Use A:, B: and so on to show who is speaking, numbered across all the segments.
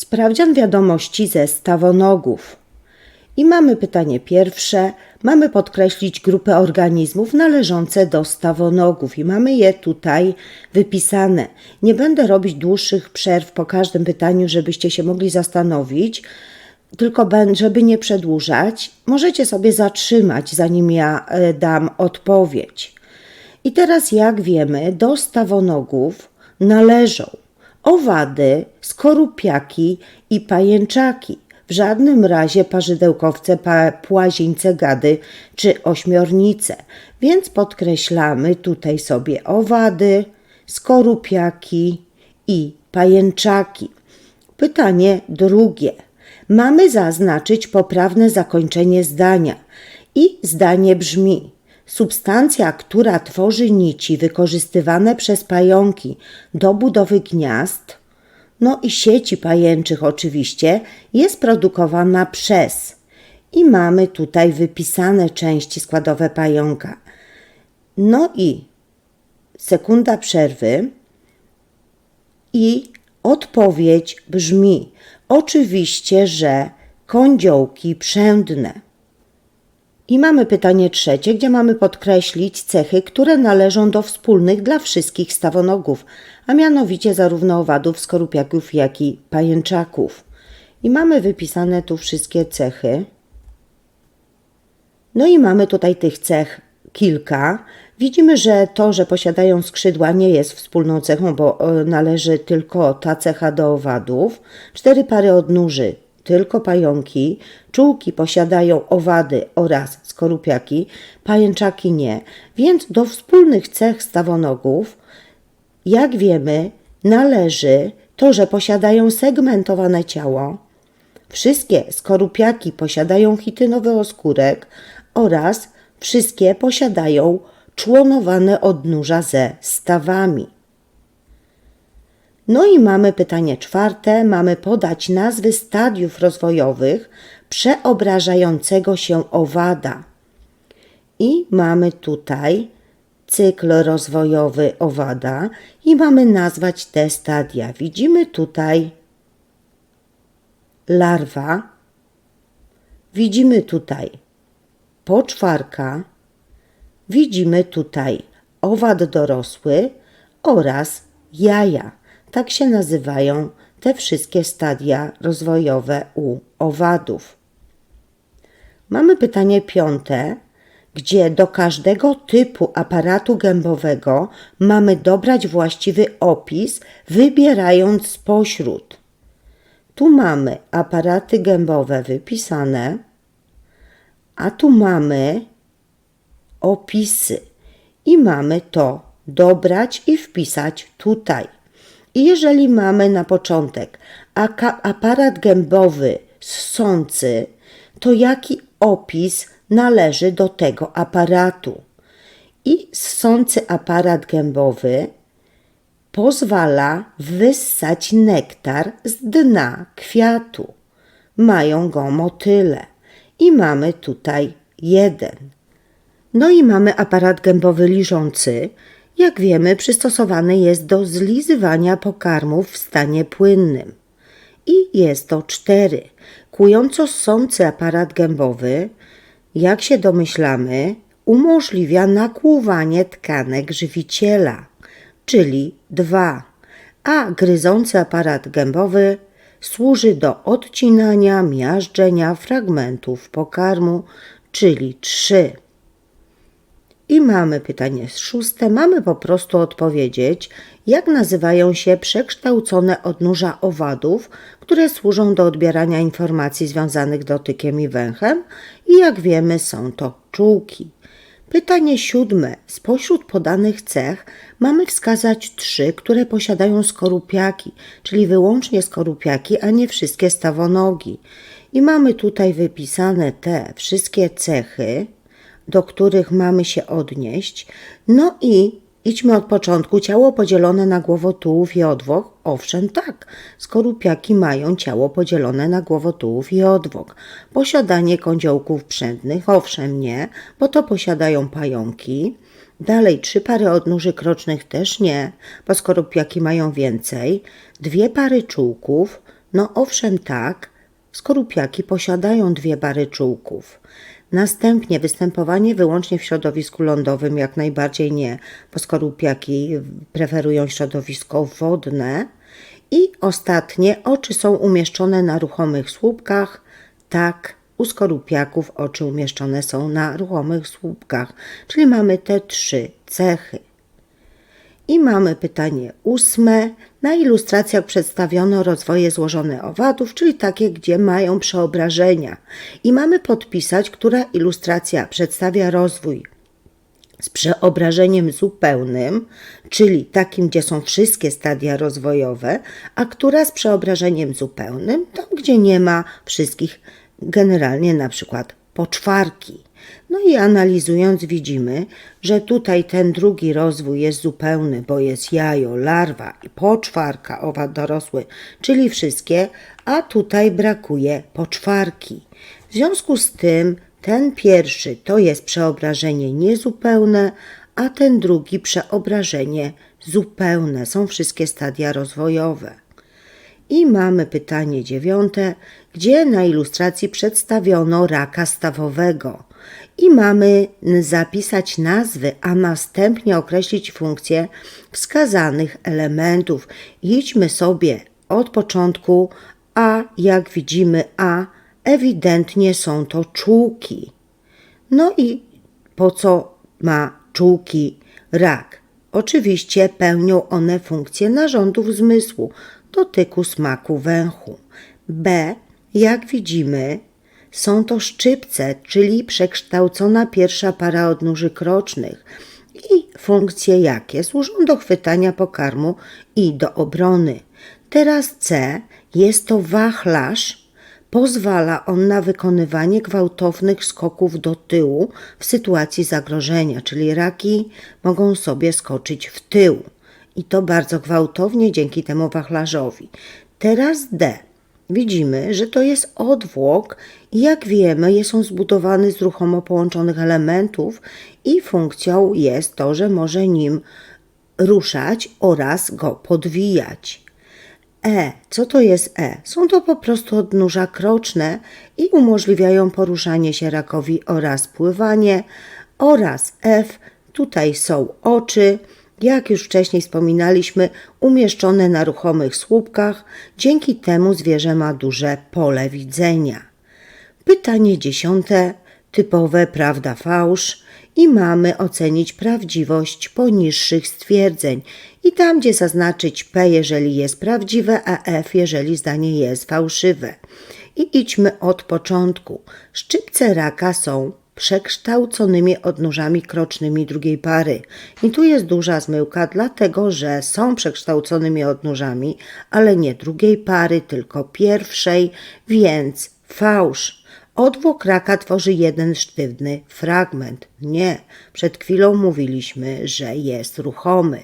A: Sprawdzian wiadomości ze stawonogów. I mamy pytanie pierwsze. Mamy podkreślić grupę organizmów należące do stawonogów i mamy je tutaj wypisane. Nie będę robić dłuższych przerw po każdym pytaniu, żebyście się mogli zastanowić, tylko żeby nie przedłużać, możecie sobie zatrzymać, zanim ja e, dam odpowiedź. I teraz, jak wiemy, do stawonogów należą owady, skorupiaki i pajęczaki. W żadnym razie parzydełkowce, pa- płazińce, gady czy ośmiornice. Więc podkreślamy tutaj sobie owady, skorupiaki i pajęczaki. Pytanie drugie. Mamy zaznaczyć poprawne zakończenie zdania. I zdanie brzmi: Substancja, która tworzy nici wykorzystywane przez pająki do budowy gniazd, no i sieci pajęczych oczywiście, jest produkowana przez. I mamy tutaj wypisane części składowe pająka. No i sekunda przerwy. I odpowiedź brzmi: Oczywiście, że kądziołki przędne. I mamy pytanie trzecie, gdzie mamy podkreślić cechy, które należą do wspólnych dla wszystkich stawonogów, a mianowicie zarówno owadów, skorupiaków, jak i pajęczaków. I mamy wypisane tu wszystkie cechy. No i mamy tutaj tych cech kilka. Widzimy, że to, że posiadają skrzydła nie jest wspólną cechą, bo e, należy tylko ta cecha do owadów. Cztery pary odnóży, tylko pająki. Czułki posiadają owady oraz skorupiaki, pajęczaki nie. Więc do wspólnych cech stawonogów, jak wiemy, należy to, że posiadają segmentowane ciało, Wszystkie skorupiaki posiadają chitynowy oskórek oraz wszystkie posiadają członowane odnóża ze stawami. No i mamy pytanie czwarte. Mamy podać nazwy stadiów rozwojowych przeobrażającego się owada. I mamy tutaj cykl rozwojowy owada i mamy nazwać te stadia. Widzimy tutaj larwa. Widzimy tutaj poczwarka. Widzimy tutaj owad dorosły oraz jaja. Tak się nazywają te wszystkie stadia rozwojowe u owadów. Mamy pytanie piąte, gdzie do każdego typu aparatu gębowego mamy dobrać właściwy opis, wybierając spośród. Tu mamy aparaty gębowe wypisane, a tu mamy opisy i mamy to dobrać i wpisać tutaj. I jeżeli mamy na początek aparat gębowy ssący, to jaki opis należy do tego aparatu? I ssący aparat gębowy pozwala wyssać nektar z dna kwiatu. Mają go motyle i mamy tutaj jeden. No i mamy aparat gębowy liżący. Jak wiemy, przystosowany jest do zlizywania pokarmów w stanie płynnym. I jest to cztery. Kłująco ssący aparat gębowy, jak się domyślamy, umożliwia nakłuwanie tkanek żywiciela, czyli dwa, a gryzący aparat gębowy służy do odcinania, miażdżenia fragmentów pokarmu, czyli trzy. I mamy pytanie szóste. Mamy po prostu odpowiedzieć, jak nazywają się przekształcone odnóża owadów, które służą do odbierania informacji związanych dotykiem i węchem i jak wiemy są to czułki. Pytanie siódme. Spośród podanych cech mamy wskazać trzy, które posiadają skorupiaki, czyli wyłącznie skorupiaki, a nie wszystkie stawonogi. I mamy tutaj wypisane te wszystkie cechy, do których mamy się odnieść. No i idźmy od początku. Ciało podzielone na głowotułów i odwłok. Owszem, tak. Skorupiaki mają ciało podzielone na głowotułów i odwłok. Posiadanie kądziołków przędnych. Owszem, nie, bo to posiadają pająki. Dalej, trzy pary odnóży krocznych też nie, bo skorupiaki mają więcej. Dwie pary czułków, No owszem tak, skorupiaki posiadają dwie pary czółków. Następnie występowanie wyłącznie w środowisku lądowym jak najbardziej nie, bo skorupiaki preferują środowisko wodne. I ostatnie, oczy są umieszczone na ruchomych słupkach. Tak, u skorupiaków oczy umieszczone są na ruchomych słupkach, czyli mamy te trzy cechy. I mamy pytanie ósme. Na ilustracjach przedstawiono rozwoje złożone owadów, czyli takie, gdzie mają przeobrażenia. I mamy podpisać, która ilustracja przedstawia rozwój z przeobrażeniem zupełnym, czyli takim, gdzie są wszystkie stadia rozwojowe, a która z przeobrażeniem zupełnym, tam gdzie nie ma wszystkich, generalnie na przykład poczwarki. No i analizując widzimy, że tutaj ten drugi rozwój jest zupełny, bo jest jajo, larwa i poczwarka, owad dorosły, czyli wszystkie, a tutaj brakuje poczwarki. W związku z tym ten pierwszy to jest przeobrażenie niezupełne, a ten drugi przeobrażenie zupełne. Są wszystkie stadia rozwojowe. I mamy pytanie dziewiąte, gdzie na ilustracji przedstawiono raka stawowego. I mamy zapisać nazwy, a następnie określić funkcje wskazanych elementów. Idźmy sobie od początku, a jak widzimy, a ewidentnie są to czułki. No i po co ma czułki rak? Oczywiście pełnią one funkcję narządów zmysłu, dotyku, smaku, węchu. B, jak widzimy, są to szczypce, czyli przekształcona pierwsza para odnóży krocznych. I funkcje jakie? Służą do chwytania pokarmu i do obrony. Teraz C jest to wachlarz. Pozwala on na wykonywanie gwałtownych skoków do tyłu w sytuacji zagrożenia, czyli raki mogą sobie skoczyć w tył. I to bardzo gwałtownie dzięki temu wachlarzowi. Teraz D widzimy, że to jest odwłok i jak wiemy, jest on zbudowany z ruchomo połączonych elementów i funkcją jest to, że może nim ruszać oraz go podwijać. E. Co to jest E? Są to po prostu odnóża kroczne i umożliwiają poruszanie się rakowi oraz pływanie. Oraz F. Tutaj są oczy jak już wcześniej wspominaliśmy, umieszczone na ruchomych słupkach, dzięki temu zwierzę ma duże pole widzenia. Pytanie dziesiąte, typowe prawda fałsz i mamy ocenić prawdziwość poniższych stwierdzeń i tam, gdzie zaznaczyć P, jeżeli jest prawdziwe, a F, jeżeli zdanie jest fałszywe. I idźmy od początku. Szczypce raka są przekształconymi odnóżami krocznymi drugiej pary. I tu jest duża zmyłka, dlatego że są przekształconymi odnóżami, ale nie drugiej pary, tylko pierwszej, więc fałsz. Odwłok raka tworzy jeden sztywny fragment. Nie, przed chwilą mówiliśmy, że jest ruchomy.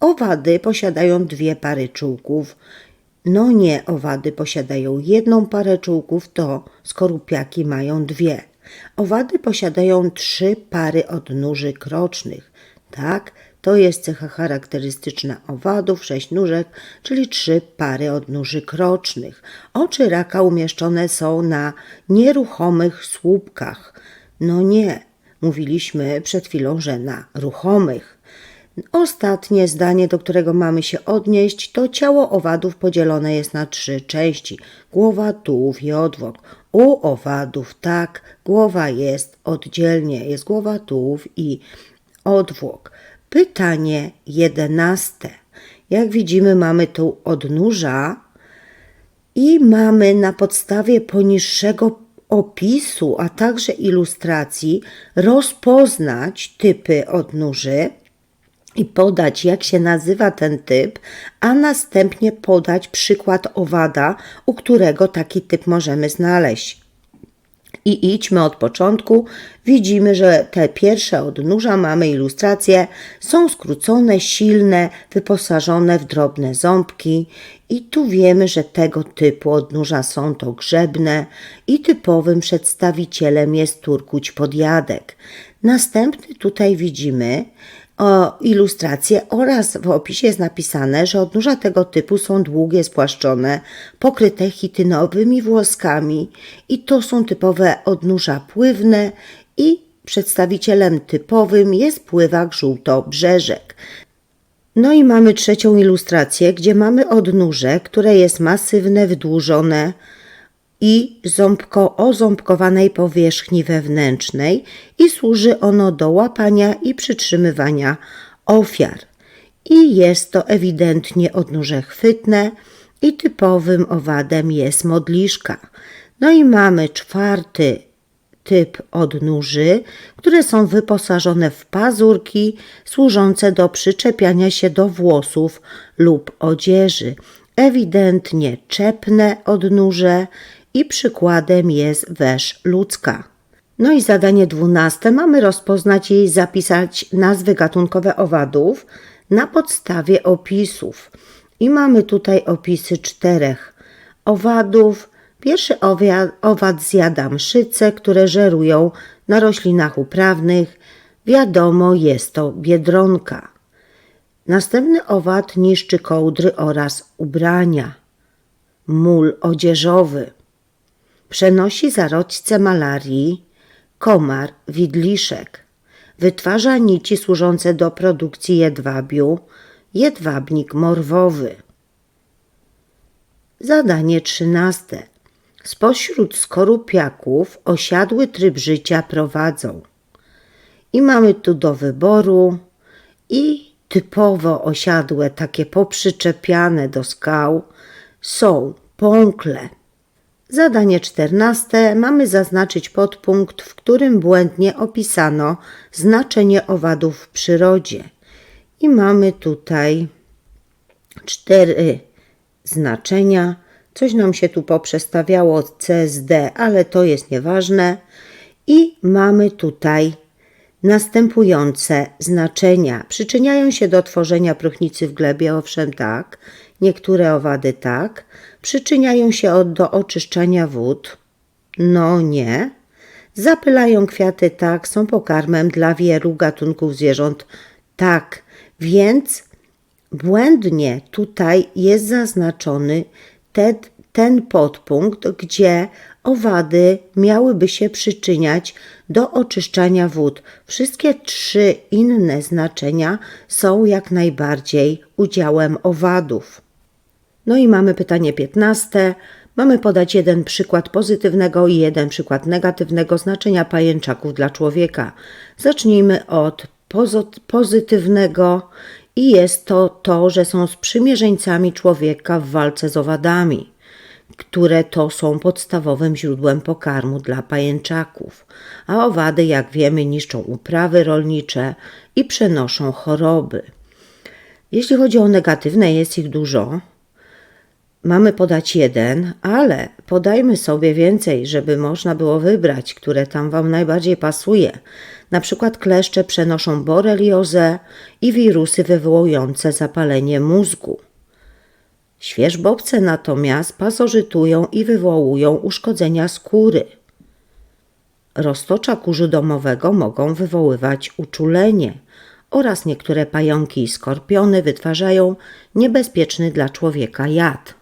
A: Owady posiadają dwie pary czółków. No nie, owady posiadają jedną parę czółków, to skorupiaki mają dwie. Owady posiadają trzy pary odnóży krocznych. Tak, to jest cecha charakterystyczna owadów, sześć nóżek, czyli trzy pary odnóży krocznych. Oczy raka umieszczone są na nieruchomych słupkach. No nie, mówiliśmy przed chwilą, że na ruchomych. Ostatnie zdanie, do którego mamy się odnieść, to ciało owadów podzielone jest na trzy części: głowa, tułów i odwłok. U owadów tak, głowa jest oddzielnie, jest głowa, tułów i odwłok. Pytanie jedenaste. Jak widzimy, mamy tu odnóża i mamy na podstawie poniższego opisu, a także ilustracji rozpoznać typy odnóży i podać, jak się nazywa ten typ, a następnie podać przykład owada, u którego taki typ możemy znaleźć. I idźmy od początku. Widzimy, że te pierwsze odnóża, mamy ilustracje, są skrócone, silne, wyposażone w drobne ząbki. I tu wiemy, że tego typu odnóża są to grzebne i typowym przedstawicielem jest turkuć podjadek. Następny tutaj widzimy o ilustrację oraz w opisie jest napisane, że odnóża tego typu są długie, spłaszczone, pokryte chitynowymi włoskami i to są typowe odnóża pływne i przedstawicielem typowym jest pływak żółtobrzeżek. No i mamy trzecią ilustrację, gdzie mamy odnóże, które jest masywne, wydłużone i ząbko, powierzchni wewnętrznej i służy ono do łapania i przytrzymywania ofiar. I jest to ewidentnie odnóże chwytne i typowym owadem jest modliszka. No i mamy czwarty typ odnóży, które są wyposażone w pazurki służące do przyczepiania się do włosów lub odzieży. Ewidentnie czepne odnóże i przykładem jest wesz ludzka. No i zadanie dwunaste mamy rozpoznać i zapisać nazwy gatunkowe owadów na podstawie opisów. I mamy tutaj opisy czterech owadów. Pierwszy owad zjada mszyce, które żerują na roślinach uprawnych. Wiadomo, jest to biedronka. Następny owad niszczy kołdry oraz ubrania. Mól odzieżowy. Przenosi zarodźce malarii, komar, widliszek. Wytwarza nici służące do produkcji jedwabiu, jedwabnik morwowy. Zadanie trzynaste. Spośród skorupiaków osiadły tryb życia prowadzą. I mamy tu do wyboru i typowo osiadłe, takie poprzyczepiane do skał, są pąkle. Zadanie czternaste. Mamy zaznaczyć podpunkt, w którym błędnie opisano znaczenie owadów w przyrodzie. I mamy tutaj cztery znaczenia. Coś nam się tu poprzestawiało CSD, ale to jest nieważne. I mamy tutaj następujące znaczenia. Przyczyniają się do tworzenia próchnicy w glebie, owszem tak, niektóre owady tak. Przyczyniają się do oczyszczania wód, no nie. Zapylają kwiaty tak, są pokarmem dla wielu gatunków zwierząt tak. Więc błędnie tutaj jest zaznaczony te, ten podpunkt, gdzie owady miałyby się przyczyniać do oczyszczania wód. Wszystkie trzy inne znaczenia są jak najbardziej udziałem owadów. No i mamy pytanie 15. Mamy podać jeden przykład pozytywnego i jeden przykład negatywnego znaczenia pajęczaków dla człowieka. Zacznijmy od pozytywnego i jest to to, że są sprzymierzeńcami człowieka w walce z owadami, które to są podstawowym źródłem pokarmu dla pajęczaków. A owady, jak wiemy, niszczą uprawy rolnicze i przenoszą choroby. Jeśli chodzi o negatywne, jest ich dużo. Mamy podać jeden, ale podajmy sobie więcej, żeby można było wybrać, które tam Wam najbardziej pasuje. Na przykład kleszcze przenoszą boreliozę i wirusy wywołujące zapalenie mózgu. Świeżbobce natomiast pasożytują i wywołują uszkodzenia skóry. Roztocza kurzu domowego mogą wywoływać uczulenie oraz niektóre pająki i skorpiony wytwarzają niebezpieczny dla człowieka jad.